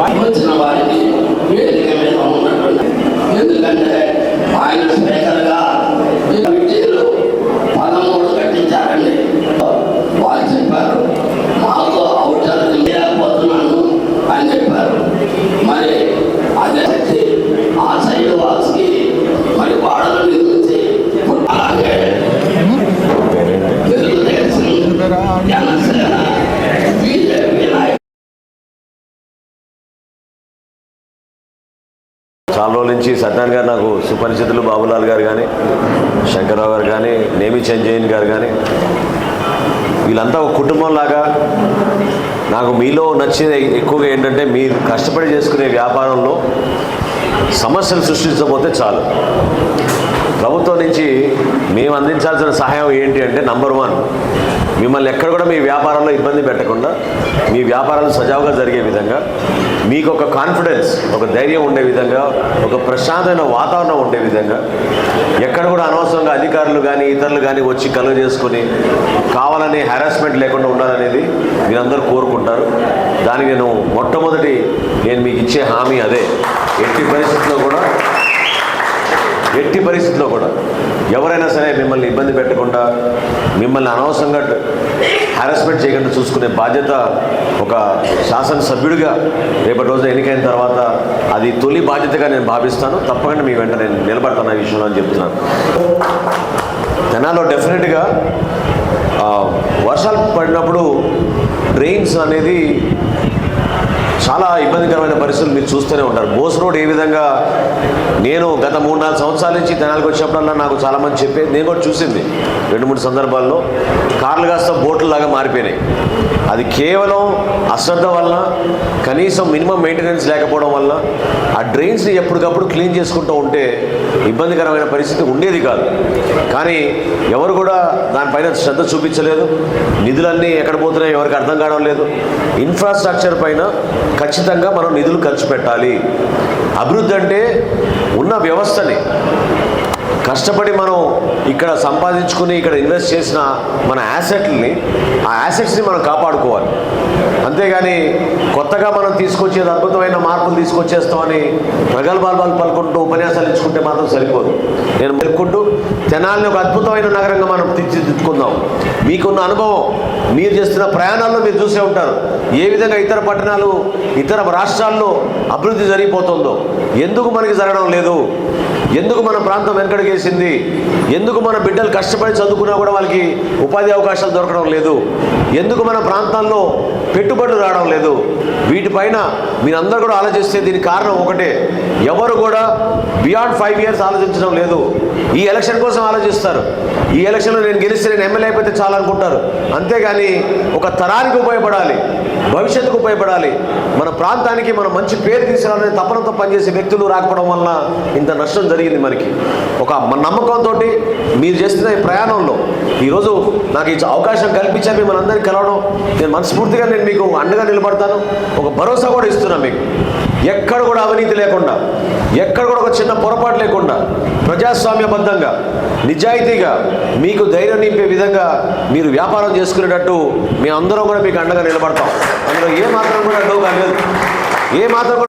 వచ్చిన వారికి వేదిక మీద ఉన్నటువంటి ఎందుకంటే ఆయన స్పీకర్గా చాలా రోజుల నుంచి సత్యనారాయణ గారు నాకు సుపరిచితులు బాబులాల్ గారు కానీ శంకర్రావు గారు కానీ నేమి చంజయన్ గారు కానీ వీళ్ళంతా ఒక కుటుంబంలాగా నాకు మీలో నచ్చేది ఎక్కువగా ఏంటంటే మీరు కష్టపడి చేసుకునే వ్యాపారంలో సమస్యలు సృష్టించకపోతే చాలు. ప్రభుత్వం నుంచి మేము అందించాల్సిన సహాయం ఏంటి అంటే నంబర్ వన్ మిమ్మల్ని ఎక్కడ కూడా మీ వ్యాపారంలో ఇబ్బంది పెట్టకుండా మీ వ్యాపారాలు సజావుగా జరిగే విధంగా మీకు ఒక కాన్ఫిడెన్స్ ఒక ధైర్యం ఉండే విధంగా ఒక ప్రశాంతమైన వాతావరణం ఉండే విధంగా ఎక్కడ కూడా అనవసరంగా అధికారులు కానీ ఇతరులు కానీ వచ్చి కలువ చేసుకొని కావాలని హెరాస్మెంట్ లేకుండా ఉండాలనేది మీరందరూ కోరుకుంటారు. దానికి నేను మొట్టమొదటి నేను మీకు ఇచ్చే హామీ అదే. ఎట్టి పరిస్థితుల్లో కూడా ఎట్టి పరిస్థితిలో కూడా ఎవరైనా సరే మిమ్మల్ని ఇబ్బంది పెట్టకుండా మిమ్మల్ని అనవసరంగా హారాస్మెంట్ చేయకుండా చూసుకునే బాధ్యత ఒక శాసనసభ్యుడిగా రేపటి రోజు ఎన్నికైన తర్వాత అది తొలి బాధ్యతగా నేను భావిస్తాను. తప్పకుండా మీ వెంట నేను నిలబడతాను ఈ విషయంలో అని చెప్తున్నాను. తెనాలో డెఫినెట్గా వర్షాలు పడినప్పుడు డ్రైన్స్ అనేది చాలా ఇబ్బందికరమైన పరిస్థితులు మీరు చూస్తూనే ఉంటారు. బోస్ రోడ్ ఏ విధంగా నేను గత మూడు నాలుగు సంవత్సరాల నుంచి తెనాలకు వచ్చినప్పుడల్లా నాకు చాలామంది చెప్పేది నేను కూడా చూసింది రెండు మూడు సందర్భాల్లో కార్లు కాస్త బోట్లు లాగా మారిపోయినాయి. అది కేవలం అశ్రద్ధ వల్ల కనీసం మినిమం మెయింటెనెన్స్ లేకపోవడం వల్ల ఆ డ్రైన్స్ని ఎప్పటికప్పుడు క్లీన్ చేసుకుంటూ ఉంటే ఇబ్బందికరమైన పరిస్థితి ఉండేది కాదు. కానీ ఎవరు కూడా దానిపైన శ్రద్ధ చూపించలేదు. నిధులన్నీ ఎక్కడ పోతున్నాయో ఎవరికి అర్థం కావడం లేదు. ఇన్ఫ్రాస్ట్రక్చర్ పైన ఖచ్చితంగా మనం నిధులు ఖర్చు పెట్టాలి అభివృద్ధి అంటే ఉన్న వ్యవస్థని కష్టపడి మనం ఇక్కడ సంపాదించుకుని ఇక్కడ ఇన్వెస్ట్ చేసిన మన యాసెట్ని ఆ యాసెట్స్ని మనం కాపాడుకోవాలి. అంతేగాని కొత్తగా మనం తీసుకొచ్చేది అద్భుతమైన మార్పులు తీసుకొచ్చేస్తామని ప్రగల్భాలు పలుకుంటూ ఉపన్యాసాలు ఇచ్చుకుంటే మాత్రం సరిపోదు. నేను మెలుకుంటూ తెనాలని ఒక అద్భుతమైన నగరంగా మనం తీర్చిదిద్దుకుందాం. మీకున్న అనుభవం మీరు చేస్తున్న ప్రయాణాల్లో మీరు చూసే ఉంటారు. ఏ విధంగా ఇతర పట్టణాలు ఇతర రాష్ట్రాల్లో అభివృద్ధి జరిగిపోతుందో ఎందుకు మనకి జరగడం లేదు? ఎందుకు మన ప్రాంతం వెనకడిగేసింది? ఎందుకు మన బిడ్డలు కష్టపడి చదువుకున్నా కూడా వాళ్ళకి ఉపాధి అవకాశాలు దొరకడం లేదు? ఎందుకు మన ప్రాంతాల్లో పెట్టుబడులు రావడం లేదు? వీటిపైన మీరందరూ కూడా ఆలోచిస్తే దీనికి కారణం ఒకటే. ఎవరు కూడా బియాండ్ ఫైవ్ ఇయర్స్ ఆలోచించడం లేదు. ఈ ఎలక్షన్ కోసం ఆలోచిస్తారు. ఈ ఎలక్షన్లో నేను గెలిస్తే నేను ఎమ్మెల్యే అయిపోతే చాలా అనుకుంటారు అంతేగాని ఒక తరానికి ఉపయోగపడాలి భవిష్యత్తుకు ఉపయోగపడాలి. మన ప్రాంతానికి మన మంచి పేరు తీసుకురావాలని తపనతో పనిచేసే వ్యక్తులు రాకపోవడం వలన ఇంత నష్టం జరిగింది మనకి. ఒక మన నమ్మకంతో మీరు చేస్తున్న ఈ ప్రయాణంలో ఈరోజు నాకు ఈ అవకాశం కల్పించా మిమ్మల్ని అందరికీ కలవడం నేను మనస్ఫూర్తిగా నేను మీకు అండగా నిలబడతాను. ఒక భరోసా కూడా ఇస్తున్నాను మీకు. ఎక్కడ కూడా అవినీతి లేకుండా ఎక్కడ కూడా ఒక చిన్న పొరపాటు లేకుండా ప్రజాస్వామ్యబద్ధంగా నిజాయితీగా మీకు ధైర్యం నింపే విధంగా మీరు వ్యాపారం చేసుకునేటట్టు మేము అందరం కూడా మీకు అండగా నిలబడతాం. అందులో ఏ మాత్రం కూడా డోగా లేదు. ఏ మాత్రం కూడా